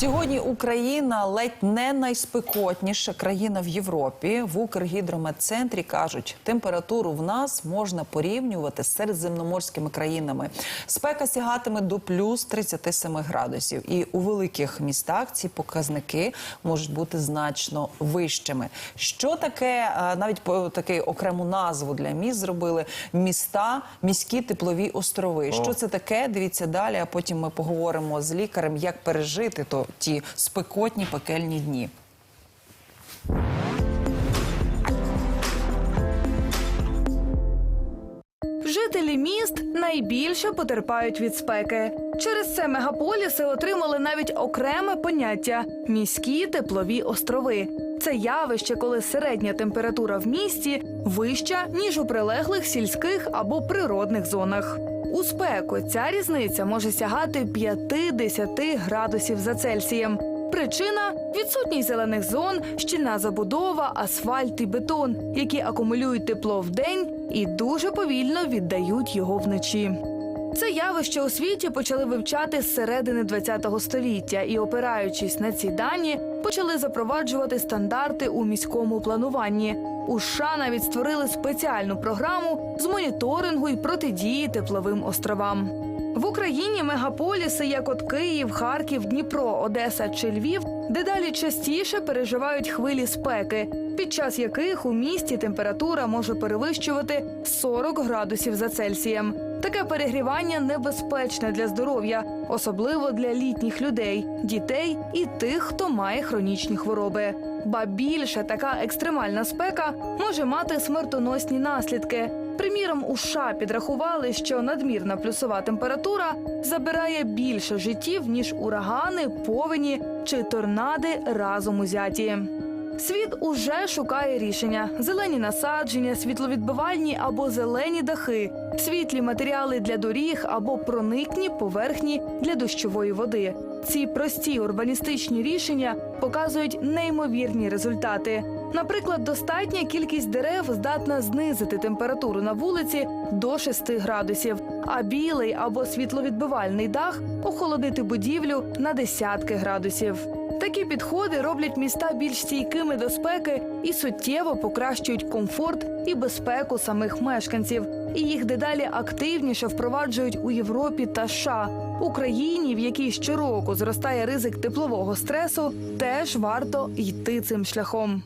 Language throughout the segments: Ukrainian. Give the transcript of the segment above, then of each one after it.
Сьогодні Україна ледь не найспекотніша країна в Європі. В Укргідрометцентрі кажуть, температуру в нас можна порівнювати з середземноморськими країнами. Спека сягатиме до плюс 37 градусів. І у великих містах ці показники можуть бути значно вищими. Що таке, навіть по такий окрему назву для міст зробили міста, міські теплові острови. Що це таке? Дивіться далі, а потім ми поговоримо з лікарем, як пережити то ті спекотні пекельні дні. Жителі міст найбільше потерпають від спеки. Через це мегаполіси отримали навіть окреме поняття міські теплові острови. Це явище, коли середня температура в місті вища ніж у прилеглих сільських або природних зонах. У спеку ця різниця може сягати 5-10 градусів за Цельсієм. Причина відсутність зелених зон, щільна забудова, асфальт і бетон, які акумулюють тепло вдень і дуже повільно віддають його вночі. Це явище у світі почали вивчати з середини ХХ століття і, опираючись на ці дані, почали запроваджувати стандарти у міському плануванні. У США навіть створили спеціальну програму з моніторингу і протидії тепловим островам. В Україні мегаполіси, як от Київ, Харків, Дніпро, Одеса чи Львів, дедалі частіше переживають хвилі спеки, під час яких у місті температура може перевищувати 40 градусів за Цельсієм. Таке перегрівання небезпечне для здоров'я, особливо для літніх людей, дітей і тих, хто має хронічні хвороби. Ба більше така екстремальна спека може мати смертоносні наслідки. Приміром, у США підрахували, що надмірна плюсова температура забирає більше життів ніж урагани, повені чи торнади разом узяті. Світ уже шукає рішення: зелені насадження, світловідбивальні або зелені дахи, світлі матеріали для доріг або проникні поверхні для дощової води. Ці прості урбаністичні рішення показують неймовірні результати. Наприклад, достатня кількість дерев здатна знизити температуру на вулиці до 6 градусів, а білий або світловідбивальний дах охолодити будівлю на десятки градусів. Такі підходи роблять міста більш стійкими до спеки і суттєво покращують комфорт і безпеку самих мешканців. І їх дедалі активніше впроваджують у Європі та США. Україні, в якій щороку зростає ризик теплового стресу, теж варто йти цим шляхом.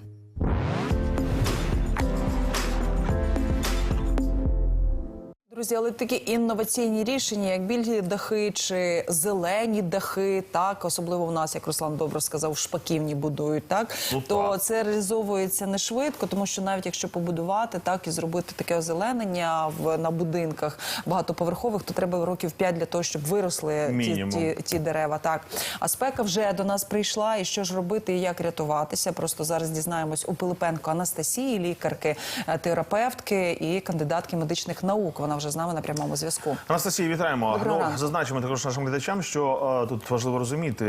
Друзі, але такі інноваційні рішення, як білі дахи чи зелені дахи, так особливо в нас, як Руслан добре сказав, шпаківні будують, так Ну, то так. це реалізовується не швидко, тому що навіть якщо побудувати так і зробити таке озеленення в на будинках багатоповерхових, то треба років 5 для того, щоб виросли ті, ті, ті дерева. Так а спека вже до нас прийшла, і що ж робити, і як рятуватися? Просто зараз дізнаємось у Пилипенко Анастасії, лікарки, е, терапевтки і кандидатки медичних наук. Вона вже з нами на прямому зв'язку. Анастасія, вітаємо. Доброго ну, ранку. зазначимо також нашим глядачам, що е, тут важливо розуміти,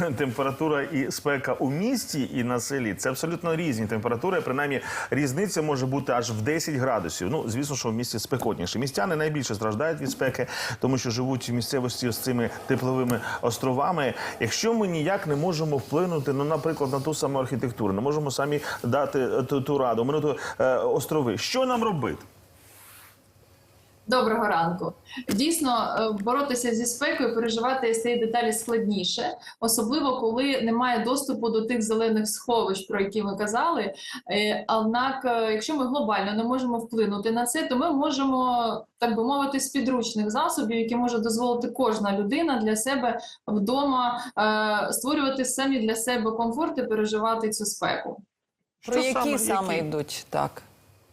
е, температура і спека у місті і на селі це абсолютно різні температури. Принаймні, різниця може бути аж в 10 градусів. Ну, звісно, що в місті спекотніше. Містяни найбільше страждають від спеки, тому що живуть в місцевості з цими тепловими островами. Якщо ми ніяк не можемо вплинути, ну, наприклад, на ту саму архітектуру, не можемо самі дати е, ту, ту раду, минуту е, острови. Що нам робити? Доброго ранку. Дійсно, е, боротися зі спекою, переживати стає деталі складніше, особливо коли немає доступу до тих зелених сховищ, про які ми казали. Е, Однак, е, якщо ми глобально не можемо вплинути на це, то ми можемо так би мовити з підручних засобів, які може дозволити кожна людина для себе вдома створювати самі для себе комфорт і переживати цю спеку. Про які саме- саме, йдуть так?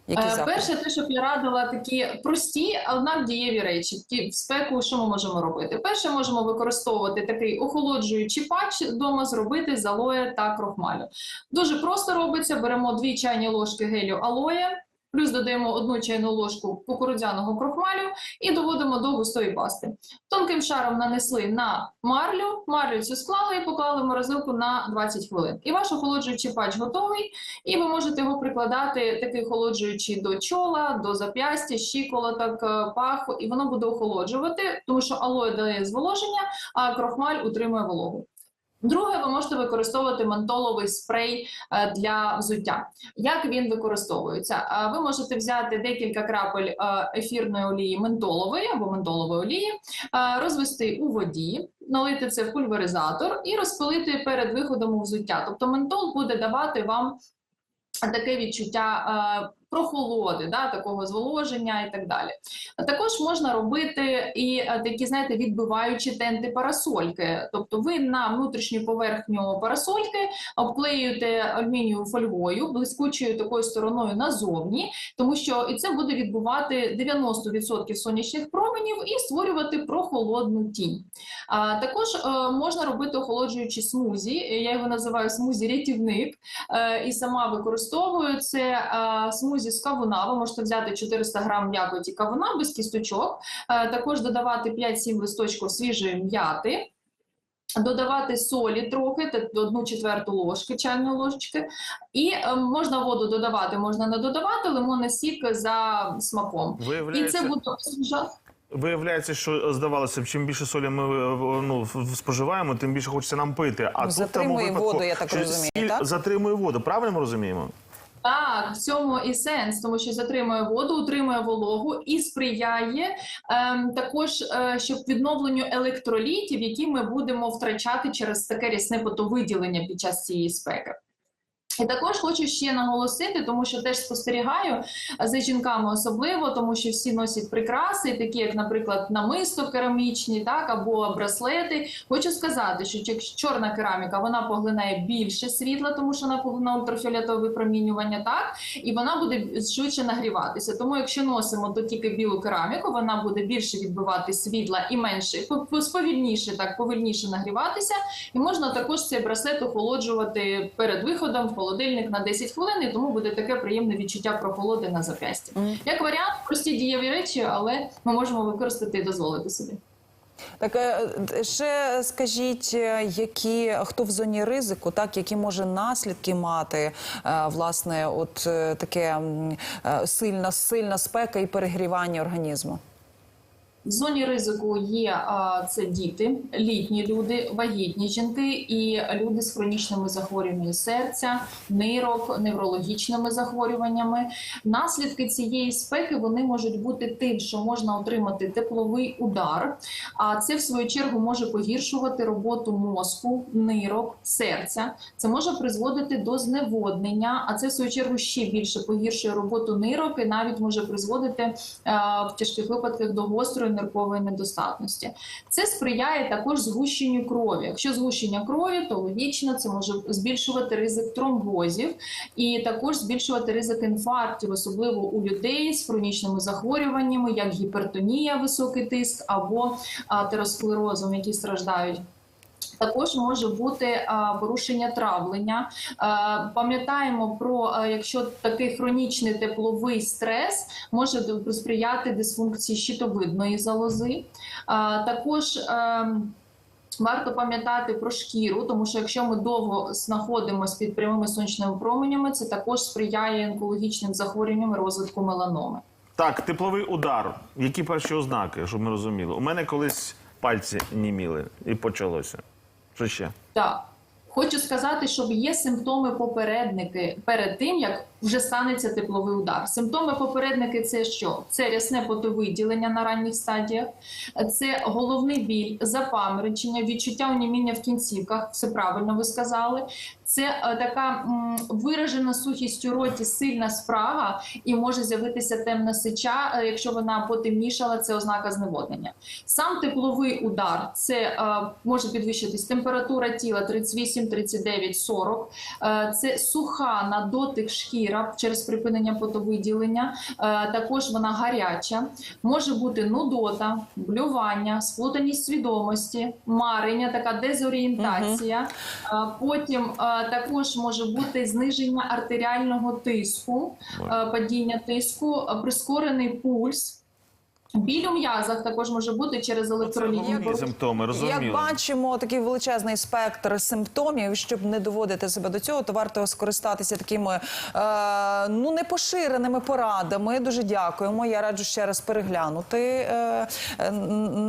Які Е. Перше, те, щоб я радила такі прості, однак дієві речі. Ті в спеку, що ми можемо робити? Перше, можемо використовувати такий охолоджуючий патч вдома, зробити з алоє та крохмалю. Дуже просто робиться. Беремо дві чайні ложки гелю алоє. Плюс додаємо одну чайну ложку кукурудзяного крохмалю і доводимо до густої пасти. Тонким шаром нанесли на марлю, марлю цю склали і поклали в морозилку на 20 хвилин. І ваш охолоджуючий патч готовий, і ви можете його прикладати такий охолоджуючий до чола, до зап'ястя, щиколоток, е, паху, і воно буде охолоджувати, тому що алоє дає зволоження, а крохмаль утримує вологу. Друге, ви можете використовувати ментоловий спрей е, для взуття. Як він використовується? Е, Ви можете взяти декілька крапель е, ефірної олії ментолової або ментолової олії, розвести у воді, налити це в пульверизатор і розпилити перед виходом у взуття. Тобто ментол буде давати вам таке відчуття. Прохолоди, да, такого зволоження і так далі. Також можна робити і е, такі, знаєте, відбиваючі тенти парасольки. Тобто ви на внутрішню поверхню парасольки обклеюєте алюмінієвою фольгою, блискучою такою стороною назовні, тому що і це буде відбувати 90% сонячних променів і створювати прохолодну тінь. Також е, можна робити охолоджуючі смузі. Я його називаю смузі рятівник е, і сама використовую це смузі з кавуна. Ви можете взяти 400 грам м'якоті кавуна без кісточок, е, також додавати 5-7 листочків свіжої м'яти. Додавати солі трохи, та одну четверту ложки чайної ложечки, і е, можна воду додавати, можна не додавати лимонний сік за смаком. І це буде освіжати. виявляється, що здавалося б, чим більше солі ми е, ну, споживаємо, тим більше хочеться нам пити. А Ну, тут тому затримує випадку, воду, я так розумію, сіль так? затримує воду. Правильно ми розуміємо? Так, в цьому і сенс, тому що затримує воду, утримує вологу і сприяє ем, також, е, щоб відновленню електролітів, які ми будемо втрачати через таке рясне потовиділення під час цієї спеки. І також хочу ще наголосити, тому що теж спостерігаю за жінками особливо, тому що всі носять прикраси, такі як, наприклад, намисто керамічні, так або браслети. Хочу сказати, що чорна кераміка вона поглинає більше світла, тому що вона поглинає ультрафіолетове випромінювання, так і вона буде швидше нагріватися. Тому, якщо носимо то тільки білу кераміку, вона буде більше відбивати світла і менше по- по- сповільніше, так повільніше нагріватися. І можна також цей браслет охолоджувати перед виходом холодильник на 10 хвилин, і тому буде таке приємне відчуття прохолоди на зап'ясті. Мгм. Як варіант, прості дієві речі, але ми можемо використати і дозволити собі. Так е, ще скажіть, е, які хто в зоні ризику, так які може наслідки мати е, власне, от таке сильна сильна спека і перегрівання організму? В зоні ризику є це діти, літні люди, вагітні жінки і люди з хронічними захворюваннями серця, нирок, неврологічними захворюваннями. Наслідки цієї спеки вони можуть бути тим, що можна отримати тепловий удар, а це в свою чергу може погіршувати роботу мозку, нирок, серця. Це може призводити до зневоднення, а це в свою чергу ще більше погіршує роботу нирок і навіть може призводити е, в тяжких випадках до гострої ниркової недостатності. Це сприяє також згущенню крові. Якщо згущення крові, то логічно це може збільшувати ризик тромбозів і також збільшувати ризик інфарктів, особливо у людей з хронічними захворюваннями, як гіпертонія, високий тиск або атеросклерозом, які страждають. Також може бути порушення травлення. Пам'ятаємо про якщо такий хронічний тепловий стрес може сприяти дисфункції щитовидної залози. Також Варто пам'ятати про шкіру, тому що якщо ми довго знаходимося під прямими сонячними променями, це також сприяє онкологічним захворюванням і розвитку меланоми. Так, тепловий удар. Які перші ознаки, щоб ми розуміли? У мене колись пальці німіли і почалося. Що ще? Хочу сказати, що є симптоми попередники перед тим, як вже станеться тепловий удар. Симптоми попередники це що? Це рясне потовиділення на ранніх стадіях, це головний біль, запаморочення, відчуття оніміння в кінцівках. Все правильно ви сказали. Це е, така виражена сухість у роті, сильна спрага, і може з'явитися темна сича. Е, Якщо вона потемнішала, це ознака зневоднення. Сам тепловий удар це е, може підвищитись температура тіла 38, 39, 40. Е, це суха на дотик шкіра через припинення потовиділення. Е, також вона гаряча. Може бути нудота, блювання, сплутаність свідомості, марення, така дезорієнтація. Е, потім е, також може бути зниження артеріального тиску, падіння тиску, прискорений пульс. Біль у м'язах також може бути через електролітні Головні порушення. Як бачимо, такий величезний спектр симптомів. Щоб не доводити себе до цього, то варто скористатися такими е, ну непоширеними порадами. Дуже дякуємо. Я раджу ще раз переглянути е,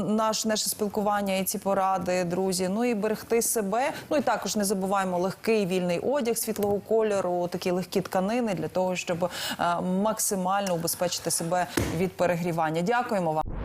наш наше спілкування і ці поради, друзі. Ну і берегти себе. Ну і також не забуваємо легкий вільний одяг світлого кольору, такі легкі тканини для того, щоб е, максимально убезпечити себе від перегрівання. 可以模仿。